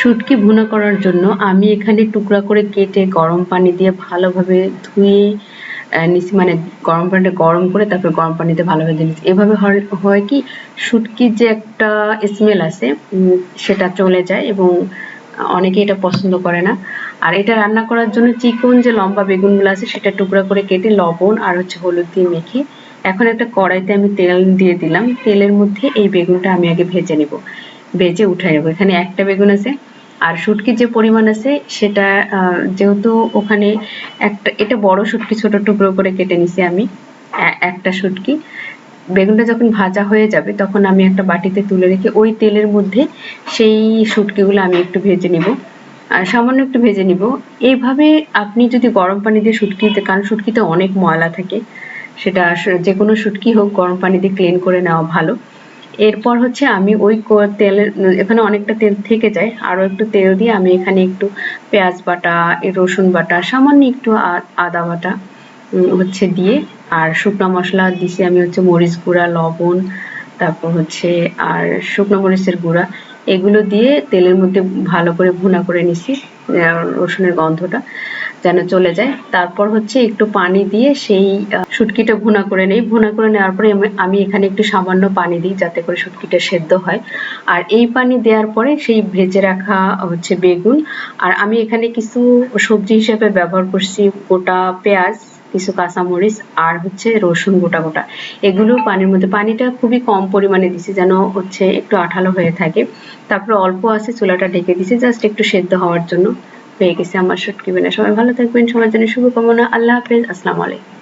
শুটকি ভুনা করার জন্য আমি এখানে টুকরা করে কেটে গরম পানি দিয়ে ভালোভাবে ধুয়ে নিছি মানে গরম পানিটা গরম করে তারপর গরম পানিতে ভালোভাবে দিয়ে নিচ্ছি। এভাবে হয়- হয় কি, শুটকির যে একটা স্মেল আছে সেটা চলে যায় এবং অনেকে এটা পছন্দ করে না। আর এটা রান্না করার জন্য চিকন যে লম্বা বেগুনগুলো আছে, সেটা টুকরা করে কেটে লবণ আর হচ্ছে হলুদ দিয়ে মেখে এখন একটা কড়াইতে আমি তেল দিয়ে দিলাম। তেলের মধ্যে এই বেগুনটা আমি আগে ভেজে নিব। ভেজে উঠাই নেব। এখানে একটা বেগুন আছে আর শুটকির যে পরিমাণ আছে, সেটা যেহেতু ওখানে একটা, এটা বড় শুটকি ছোট টুকরো করে কেটে নিছি আমি একটা শুটকি বেগুনটা যখন ভাজা হয়ে যাবে, তখন আমি একটা বাটিতে তুলে রেখে ওই তেলের মধ্যে সেই শুটকিগুলো আমি একটু ভেজে নিব। আর সামান্য একটু ভেজে নিব। এইভাবে আপনি যদি গরম পানি দিয়ে শুটকিতে কারণ শুটকিতে অনেক ময়লা থাকে, সেটা যে কোনো শুটকি হোক, গরম পানি দিয়ে ক্লিন করে নেওয়া ভালো। এরপর হচ্ছে আমি ওই তেলের, এখানে অনেকটা তেল থেকে যায়। আরও একটু তেল দিয়ে আমি এখানে একটু পেঁয়াজ বাটা রসুন বাটা, সামান্য একটু আদা বাটা হচ্ছে দিয়ে, আর শুকনো মশলা দিছি আমি হচ্ছে মরিচ গুঁড়া, লবণ, তারপর হচ্ছে আর শুকনো মরিচের গুঁড়া। এগুলো দিয়ে তেলের মধ্যে ভালো করে ভুনা করে নিছি রসুনের গন্ধটা। যেন চলে যায়। তারপর হচ্ছে একটু পানি দিয়ে সেই শুটকিটা ভুনা করে নেই। ভুনা করে নেওয়ার পরে আমি এখানে একটু সামান্য পানি দিই যাতে করে শুটকিটা সেদ্ধ হয়। আর এই পানি দেওয়ার পরে সেই ভেজে রাখা হচ্ছে বেগুন। আর আমি এখানে কিছু সবজি হিসেবে ব্যবহার করছি, গোটা পেঁয়াজ, কিছু কাঁচামরিচ আর হচ্ছে রসুন গোটা গোটা। এগুলো পানির মধ্যে, পানিটা খুবই কম পরিমাণে দিছি যেন হচ্ছে একটু আঠালো হয়ে থাকে। তারপরে অল্প আছে, চুলাটা ঢেকে দিছি, জাস্ট একটু সেদ্ধ হওয়ার জন্য। হয়ে গেছি আমার বেনা সবাই ভালো থাকবেন সবার জন্য শুভকামনা। আল্লাহ হাফেজ আসসালামু আলাইকুম।